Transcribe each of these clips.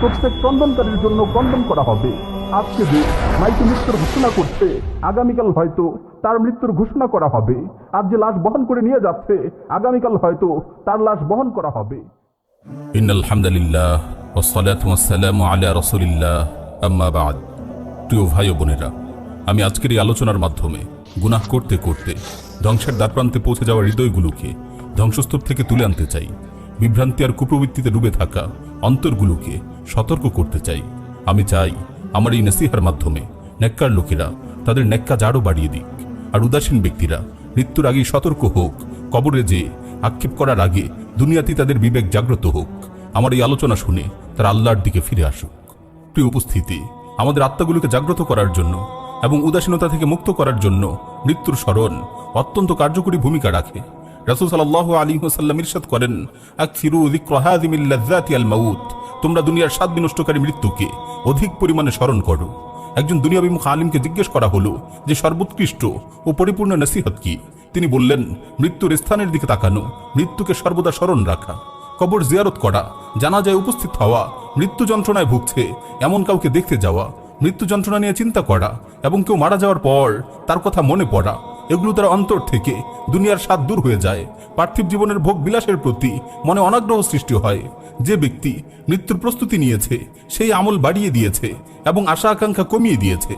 প্রত্যেক ক্রন্দনকারীর জন্য ক্রন্দন করা হবে। আজকে যে মাইকে মৃত্যুর ঘোষণা করছে, আগামীকাল হয়তো তার মৃত্যুর ঘোষণা করা হবে। আর যে লাশ বহন করে নিয়ে যাচ্ছে, আগামীকাল হয়তো তার লাশ বহন করা হবে। প্রিয় ভাই ও বোনেরা, আমি আজকের এই আলোচনার মাধ্যমে গুনাহ করতে করতে ধ্বংসের দ্বারপ্রান্তে পৌঁছে যাওয়া হৃদয়গুলোকে ধ্বংসস্তূপ থেকে তুলে আনতে চাই। বিভ্রান্তি আর কুপ্রবৃত্তিতে ডুবে থাকা অন্তরগুলোকে সতর্ক করতে চাই। আমি চাই আমার এই নসিহার মাধ্যমে নেককার লোকেরা তাদের নেককা জাড়ও বাড়িয়ে দিক। আর উদাসীন ব্যক্তিরা মৃত্যুর আগেই সতর্ক হোক, কবরে যে আক্ষেপ করার আগে দুনিয়াতে তাদের বিবেক জাগ্রত হোক। আমার এই আলোচনা শুনে তারা আল্লাহর দিকে ফিরে আসুক। প্রিয় উপস্থিতি, আমাদের আত্মাগুলোকে জাগ্রত করার জন্য এবং উদাসীনতা থেকে মুক্ত করার জন্য মৃত্যুর স্মরণ অত্যন্ত কার্যকরী ভূমিকা রাখে। রাসূল সাল্লাল্লাহু আলাইহি ওয়াসাল্লাম ইরশাদ করেন আকসিরু যিকরা হাযিমিল লাযযাতি আল তোমরা দুনিয়ার স্বাদ বিনষ্টকারী মৃত্যুকে অধিক পরিমাণে স্মরণ করো। একজন দুনিয়াবিমুখ আলিমকে জিজ্ঞেস করা হলো যে, সর্বোৎকৃষ্ট ও পরিপূর্ণ নসিহত কি? তিনি বললেন, মৃত্যুর স্থানের দিকে তাকানো, মৃত্যুকে সর্বদা স্মরণ রাখা, কবর জিয়ারত করা জানা যায় উপস্থিত হওয়া, মৃত্যু যন্ত্রণায় ভুগছে, এমন কাউকে দেখতে যাওয়া, মৃত্যু যন্ত্রণা নিয়ে চিন্তা করা এবং কেউ মারা যাওয়ার পর তার কথা মনে পড়া, এগুলো তার অন্তর থেকে দুনিয়ার স্বাদ দূর হয়ে যায়। পার্থিব জীবনের ভোগ বিলাসের প্রতি মনে অনাগ্রহ সৃষ্টি হয়। যে ব্যক্তি মৃত্যুর প্রস্তুতি নিয়েছে, সেই আমল বাড়িয়ে দিয়েছে এবং আশা আকাঙ্ক্ষা কমিয়ে দিয়েছে।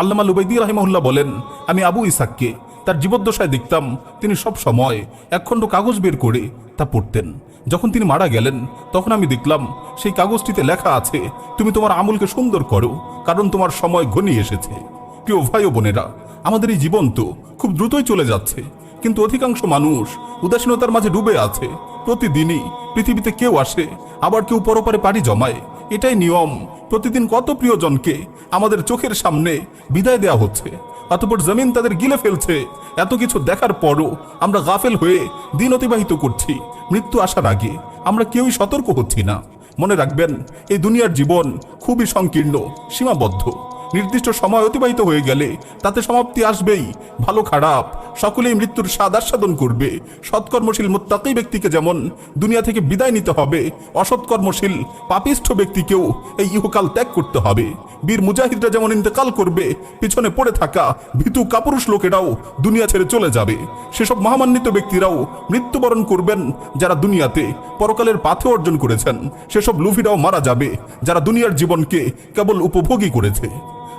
আল্লামা লুবাইদি রাহিমাহুল্লাহ বলেন, আমি আবু ইসাককে তার জীবদ্দশায় দেখতাম, তিনি সব সময় একখণ্ড কাগজ বের করে তা পড়তেন। যখন তিনি মারা গেলেন, তখন আমি দেখলাম, সেই কাগজটিতে লেখা আছে, তুমি তোমার আমলকে সুন্দর করো, কারণ তোমার সময় ঘনিয়ে এসেছে। প্রিয় ভাই ও বোনেরা, আমাদের এই জীবন তো খুব দ্রুতই চলে যাচ্ছে, কিন্তু অধিকাংশ মানুষ উদাসীনতার মাঝে ডুবে আছে। প্রতিদিনই পৃথিবীতে কেউ আসে, আবার কেউ পরপারে পাড়ি জমায়। এটাই নিয়ম। প্রতিদিন কত প্রিয়জনকে আমাদের চোখের সামনে বিদায় দেওয়া হচ্ছে, অতপর জমিন তাদের গিলে ফেলছে। এত কিছু দেখার পরও আমরা গাফেল হয়ে দিন অতিবাহিত করছি, মৃত্যু আসার আগে। আমরা কেউই সতর্ক হচ্ছি না। মনে রাখবেন, এই দুনিয়ার জীবন খুবই সংকীর্ণ, সীমাবদ্ধ। নির্দিষ্ট সময় অতিবাহিত হয়ে গেলে তাতে সমাপ্তি আসবেই, ভালো খারাপ। সকলেই মৃত্যুর স্বাদ আস্বাদন করবে। সৎকর্মশীল মুত্তাকি ব্যক্তিকে যেমন দুনিয়া থেকে বিদায় নিতে হবে, অসৎকর্মশীল পাপিষ্ঠ ব্যক্তিকেও এই ইহকাল ত্যাগ করতে হবে। বীর মুজাহিদরা যেমন ইন্তেকাল করবে, পিছনে পড়ে থাকা ভীতু কাপুরুষ লোকেরাও দুনিয়া ছেড়ে চলে যাবে। সেসব মহামান্বিত ব্যক্তিরাও মৃত্যুবরণ করবেন যারা দুনিয়াতে পরকালের পাথে অর্জন করেছেন। সেসব লুভিরাও মারা যাবে, যারা দুনিয়ার জীবনকে কেবল উপভোগী করেছে।